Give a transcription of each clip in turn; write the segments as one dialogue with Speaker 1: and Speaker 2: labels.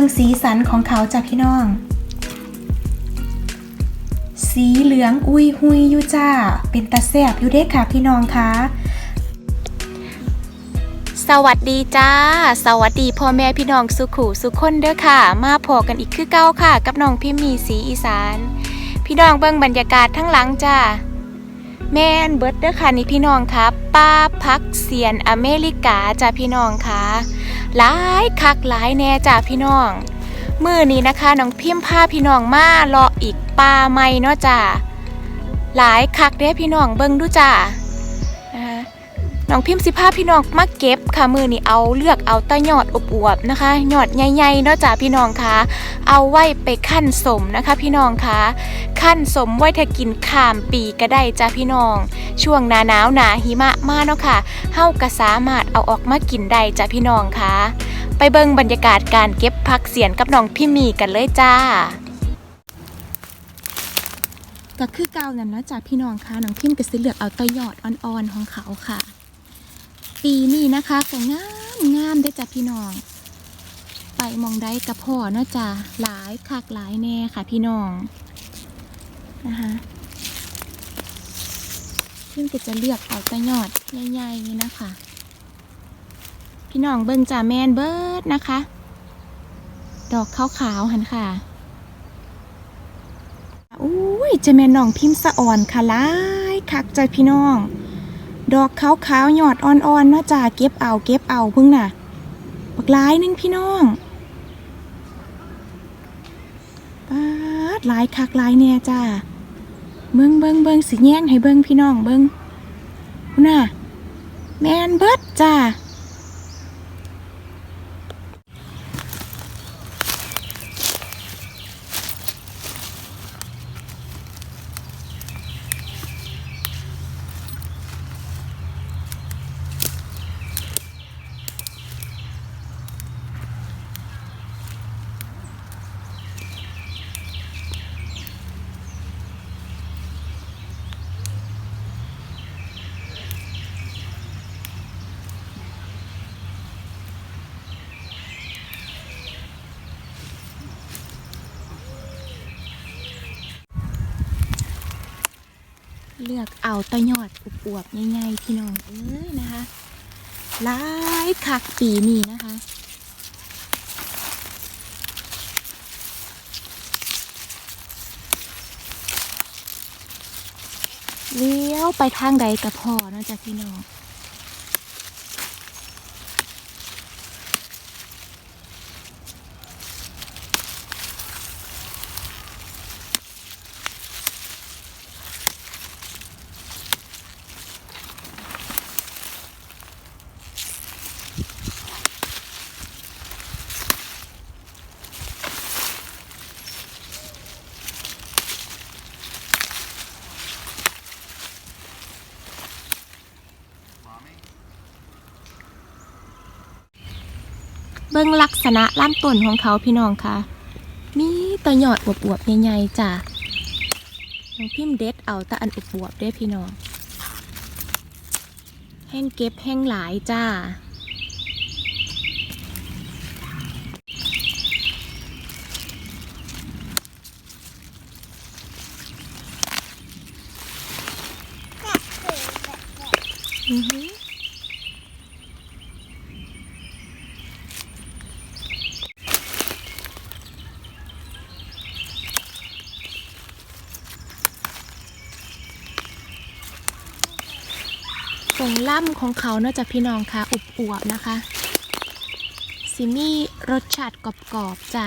Speaker 1: งสีสันของเขาจ้ะพี่น้อง สีเหลืองอุยหุยอยู่จ้า เป็นตาแซบอยู่เด้ค่ะพี่น้องคะ
Speaker 2: สวัสดีจ้า สวัสดีพ่อแม่พี่น้องสุขูสุขคนเด้อค่ะ มาพอกันอีกคือเก้าค่ะ กับน้องพิมมีสีอีสาน พี่น้องเบิ่งบรรยากาศทั้งหลังจ้าแม่นเบิร์ดเด้อค่ะนี่พี่น้องครับป้าพักเสียนอเมริกาจ้าพี่น้องค่ะ หลายคักหลายแน่จ้าพี่น้องมือนี้นะคะน้องพิมพ์พาพี่น้องมาเลาะอีกปลาใหม่เนาะจ้าหลายคักเด้พี่น้องเบิ่งดูจ้านะคะ น้องพิมพ์สิพาพี่น้องมาเก็บค่ะมือนี่เอาเลือกเอาตะยอดอบอวบๆนะคะยอดใหญ่ๆเนาะจ้าพี่น้องคะเอาไว้ไปขั้นสมนะคะ พี่น้องคะขั้นสมไว้ถ้ากินข้ามปีก็ได้จ้าพี่น้อง ช่วงหนาหนาวหนาหิมะมาเนาะค่ะเฮาก็สามารถเอาออกมากินได้จ้าพี่น้องคะไปเบิ่งบรรยากาศการเก็บผักเสียนกับน้องพิมมีกันเลยจ้าก็คือเก่านั่นนะจ้าพี่น้องคะน้องพิมก็สิเลือกเอาตะยอดอ่อนๆของเขาค่ะ ปีนี้นะคะก็งามงามได้จ้ะพี่น้อง ไปมองได้กับพ่อเนาะจ้ะหลายคักหลายแน่ค่ะพี่น้องนะคะซึ่งก็จะเลือกเอาแตะยอดใหญ่ๆนี่นะคะ พี่น้องเบิ่งจ่าแมนเบิร์ดนะคะ ดอกขาวๆหันค่ะอุ้ยจะแมนน้องพิมพ์สะอ่อนค่ะลายคักใจพี่น้อง ดอกขาวๆหยอดอ่อนๆเนาะจ้าเก็บเอาเก็บเอาพึ่งน่ะบักหลายนึงพี่น้องปาดหลายคักหลายเน่จ้าเบิ้งเบิ้งเบิ้งสีแย่งให้เบิ้งพี่น้องเบิ้งพุ่นน่ะ แมนเบิดจ้า เลือกเอาตะยอดอวบๆง่ายๆพี่น้องเอ้ยนะคะหลายคักปีนี้นะคะเลี้ยวไปทางใดกับพ่อนาะจ๊ะพี่น้อง เบิ่งลักษณะลำต้นของเขาพี่น้องค่ะ มีตะยอดอวบๆใหญ่ๆจ้ะน้องพิมเด็ดเอาตะอันอวบๆด้พี่น้อง แห้งเก็บแห้งหลายจ้าอือหื ตรงล่ำของเขาเนาะจะพี่น้องค่ะอุบอวบนะคะซิมี่รสชาติกรอบๆจ้ะ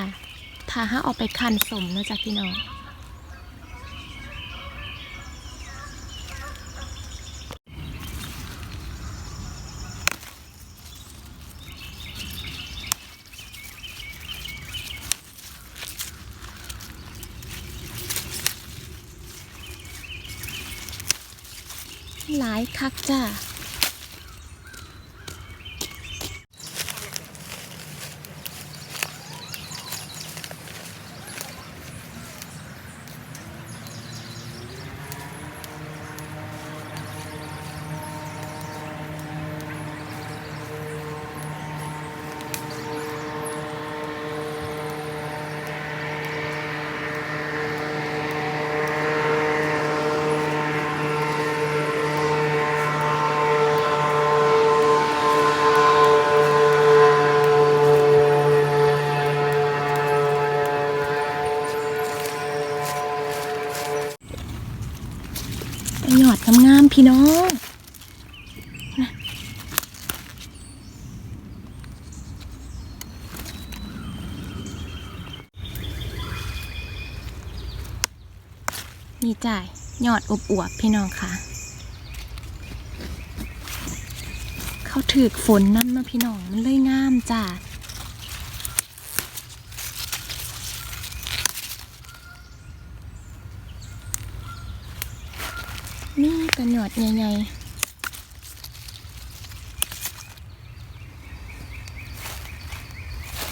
Speaker 2: ถ้าห้าเอาไปคันสมเนาะจะพี่น้อง หลายคักจ้ะ พี่น้องนี่จ่ายยอดอบอวบพี่น้องค่ะ เขาถือฝนนั่นมาพี่น้องมันเลยงามจ้า หนวดใหญ่ๆ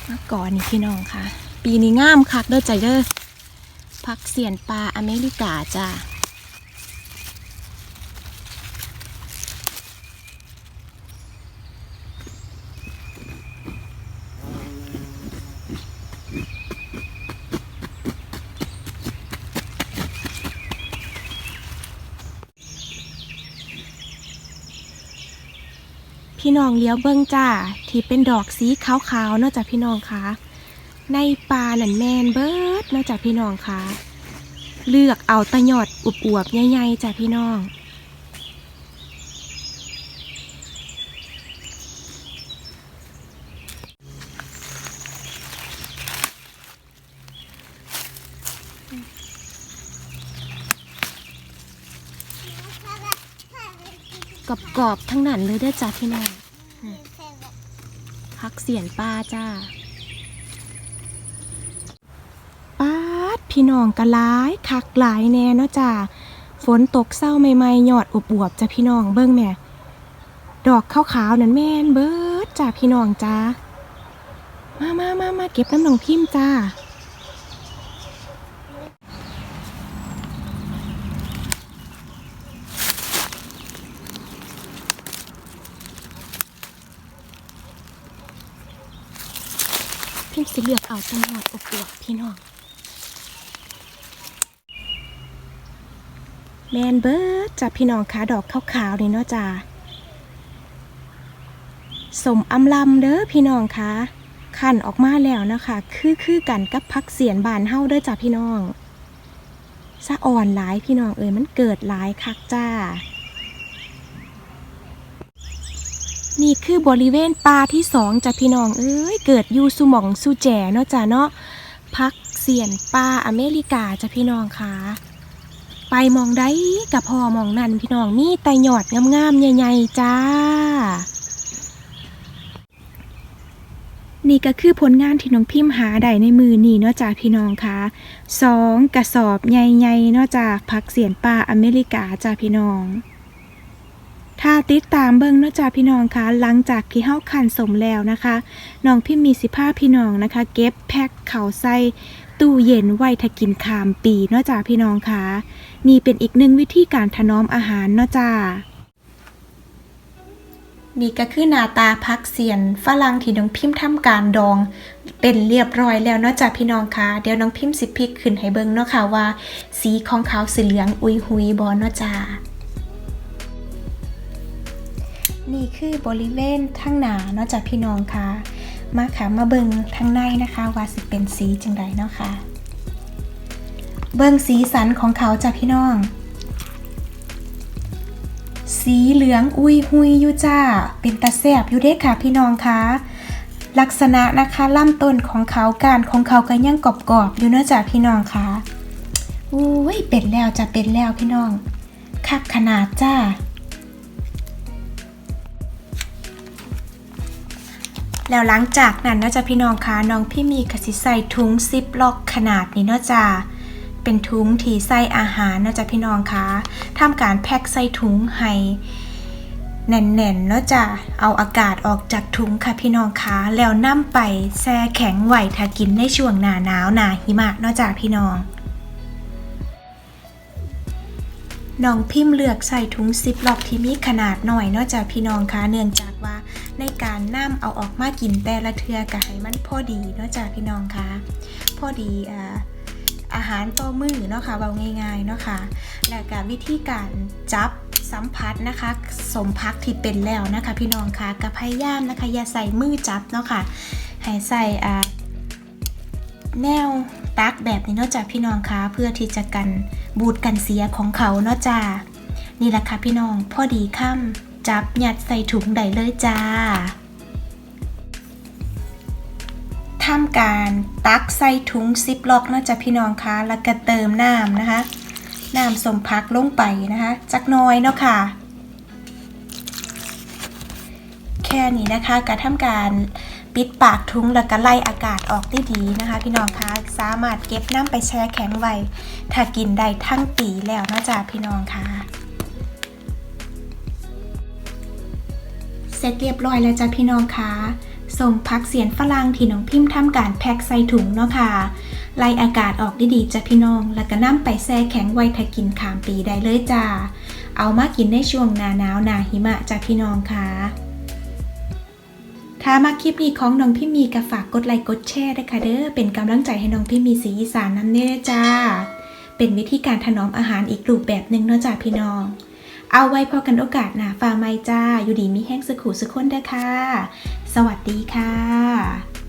Speaker 2: มาก่อนนี่พี่น้องค่ะ ปีนี้งามคักเด้อใจเด้อพักเสียนปลาอเมริกาจ้า พี่น้องเลี้ยวเบิ้งจ้า ที่เป็นดอกสีขาวๆเนอกจากพี่น้องคะในปลาหนันแมนเบิร์ดเนอกจากพี่น้องคะเลือกเอาตะหยอดอวบใหญ่ๆจ้ะพี่น้อง กรอบๆทั้งนั้นเลยเด้อจ้าพี่น้องพักเสียนปลาจ้าป้าดพี่น้องกะหลายคักหลายแน่เนาะจ้าฝนตกเศร้าใหม่ๆหยอดอวบจ้าพี่น้องเบิ้งแม่ดอกขาวๆนั่นแม่นเบิดจ้าพี่น้องจ้ามามามามาเก็บน้ำหนองพิมพ์จ้า สิเลือกเอาจังหวัดอบอวบพี่น้อง แมนเบิร์ดจ้ะพี่น้องคะดอกขาวๆนี่เนาะจ้าสมอำลำเด้อพี่น้องคะขันออกมาแล้วนะคะ คือคือกันกับพักเสียนบานเฮาเด้อจ้ะพี่น้องสะอ่อนหลายพี่น้องเอ้ยมันเกิดหลายคักจ้า นี่คือบริเวณป่าที่สองจ้ะพี่น้องเอ้ยเกิดอยู่สุหมองสุแจเนาะจ้ะเนาะพักเสียนป่าอเมริกาจ้ะพี่น้องค่ะ ไปมองได้กับพอมองนั่นพี่น้องมีแต่หยอดงามๆใหญ่ๆจ้า นี่ก็คือผลงานที่น้องพิมพ์หาได้ในมือนี่เนาะจ้ะพี่น้องค่ะสองกระสอบใหญ่ๆเนาะจ้ะพักเสียนป่าอเมริกาจ้ะพี่น้อง ถ้าติดตามเบิ่งเนะจ้าพี่น้องคะหลังจากที่เฮาคันสมแล้วนะคะน้องพี่มีสิผ้าพี่น้องนะคะ เก็บแพ็คเข่าใส่ตู้เย็นไว้ถ้ากินขามปีเนาะจ้าพี่น้องคะนี่เป็นอีกหนึ่งวิธีการถนอมอาหารเนาะจ้านี่ก็คือหน้าตาพักเสียนฝรั่งที่น้องพิมพ์ทำการดอง เป็นเรียบร้อยแล้วเนาะจ้าพี่น้องคะเดี๋ยวน้องพิมพ์สิพิกขึ้นให้เบิ่งเนาะค่ะว่า สีของเขาสีเหลืองอุยหุยบอเนาะจ้า นี่คือบริเวณทั้งหนาเนอกจากพี่น้องค่ะ มาค่ะมาเบิงทางในนะคะ ว่าสิเป็นสีจังไรเนาะค่ะ เบิงสีสันของเขาจ้ะพี่น้อง สีเหลืองอุยหุยยูจ้า เป็นตาแสบอยู่เด้ค่ะพี่น้องค่ะลักษณะนะคะล่ำต้นของเขาการของเขาก็ยังกรอบๆอยู่เนอะจ้ะพี่น้องค่ะอุ้ยเป็นแล้วจะเป็นแล้วพี่น้องคักขนาดจ้า แล้วหลังจากนั้นนาะจ้ะพี่น้องคะน้องพี่มีกสิใส่ถุงซิปล็อกขนาดนี้เนาะจ้ะเป็นถุงที่ใส่อาหารนาะจ้ะพี่น้องคะทำการแพ็คใส่ถุงให้แน่นๆเนาะจ้ะเอาอากาศออกจากถุงค่ะพี่น้องคะแล้วนำไปแช่แข็งไว้ถ้ากินในช่วงหน้าหนาวหนาหิมะเนาะจ้ะพี่น้อง น้องพิมพ์เลือกใส่ถุงซิปล็อกที่มีขนาดหน่อยเนอกจากพี่น้องคะเนื่องจากว่า ในการนํเอาออกมากินแต่ละเทือกะให้มันพอดีเนอกจากพี่น้องคะพอดีอ่าอาหารต่อมือเนาะค่ะเบาง่ายๆเนาะค่ะแล้วก็วิธีการจับสัมผัสนะคะ สมพักที่เป็นแล้วนะคะ พี่น้องคะกับพยายามนะคะอย่าใส่มือจับเนาะค่ะให้ใส่อ่าแนวตักแบบนี้เนอกจากพี่น้องคะเพื่อที่จะกันบูดกันเสียของเขาเนาะจ้า
Speaker 1: นี่แหละค่ะพี่น้องพอดีค่ำ จับหยัดใส่ถุงได้เลยจ้าทำการตักใส่ถุงซิปล็อกนาะจ้ะพี่น้องคะ แล้วก็เติมน้ำนะคะ น้ำสมพักลงไปนะคะ จักน้อยเนาะค่ะ แค่นี้นะคะก็ทำการปิดปากทุงแล้วก็ไล่อากาศออกได้ดีนะคะ พี่น้องคะ สามารถเก็บน้ำไปแช่แข็งไว้ ถ้ากินได้ทั้งปีแล้วนะจ๊ะพี่น้องคะ เสร็จเรียบร้อยแล้วจ้ะพี่น้องคะสมพักเสียนฝรั่งที่น้องพิมพ์ทำการแพ็คใส่ถุงเนาะค่ะไล่อากาศออกด้ดีจ้ะพี่น้อง แล้วก็น้ำไปแช่แข็งไว้ถ้ากินขามปีได้เลยจ้า เอามากินในช่วงหนาหนาวหนาหิมะจ้ะพี่น้องคะ่ะมาคลิปนี้ของน้องพี่มีก็ฝากกดไลค์กดแชร์ด้วยค่ะเด้อ เป็นกำลังใจให้น้องพี่มีสีอีสานน้ำเน่จ้า เป็นวิธีการถนอมอาหารอีกรูปแบบหนึ่งเนาะจ้าพี่น้อง เอาไว้พอกันโอกาสหน้าฟ้าไม่จ้า อยู่ดีมีแห้งสุขุสุขคนเด้อค่ะ สวัสดีค่ะ